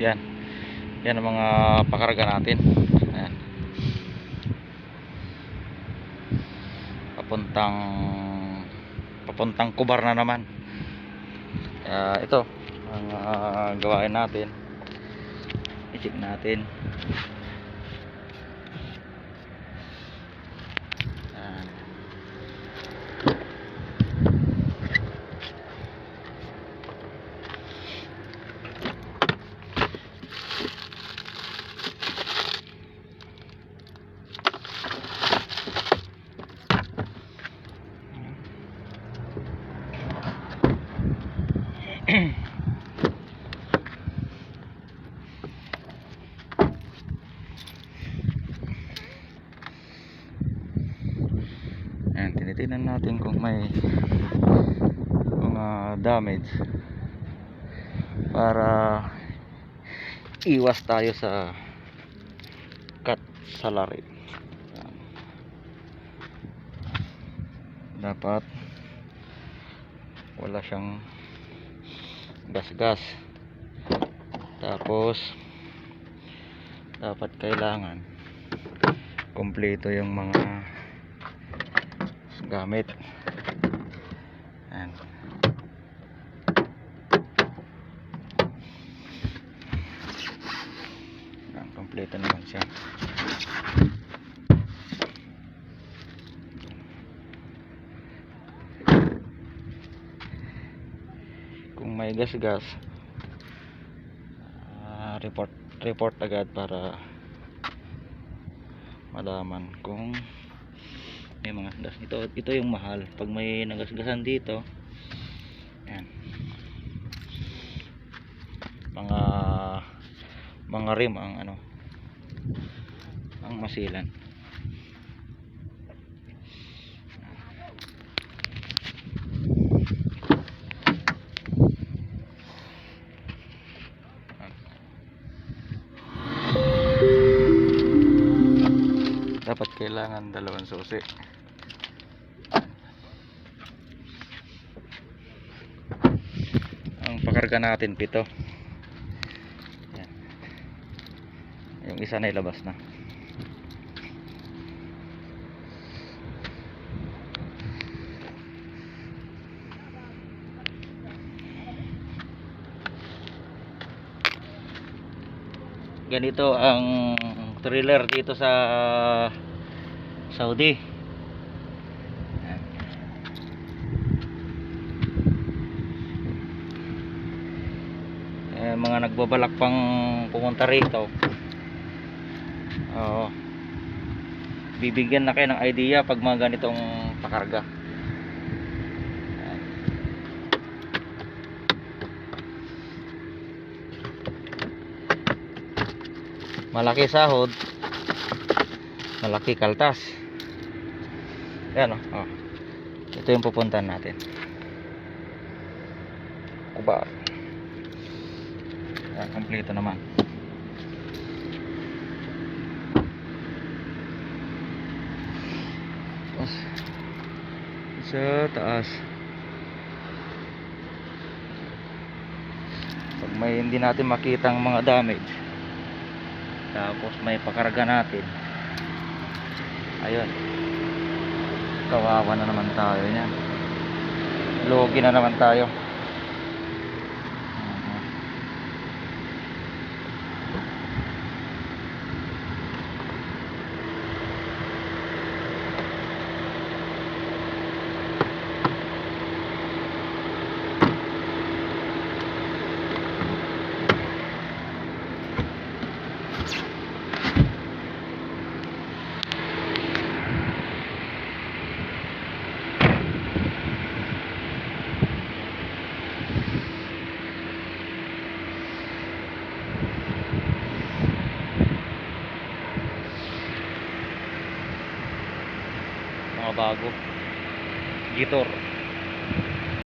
yan. Yan ang mga pakarga natin. Ayan. papuntang papuntang kubar na naman. Kaya ito ang ah, gawain natin. I-check natin Ayan. Ayan, tinitingnan natin kung may mga damage para iwas tayo sa cut salary. Dapat wala siyang gas-gas. Tapos dapat kailangan kompleto yung mga gamit. Ayan. Ayan, kompleto naman siya. Kung may gas-gas, ah, report report agad para malaman kung may mga gas ito ito yung mahal. Pag may nagasgasan dito yan mga mga rim ang ano ang masilan. Dapat kailangan dalawang susi pakarga natin pito. Yan. yung isa na ilabas na. Ganito ang trailer dito sa Saudi Yan. Eh, mga nagbabalak pang pumunta rito. Oo. Bibigyan na kayo ng idea pag mga ganitong pakarga. Malaki sahod. Malaki kaltas. Yan oh, oh. ito yung pupuntahan natin. Kubar kompleto naman. Tapos sa taas. Pag may hindi natin makitang mga damage tapos may pakarga natin ayun. Kawawa na naman tayo niyan. Logi na naman tayo mga bago. Gitor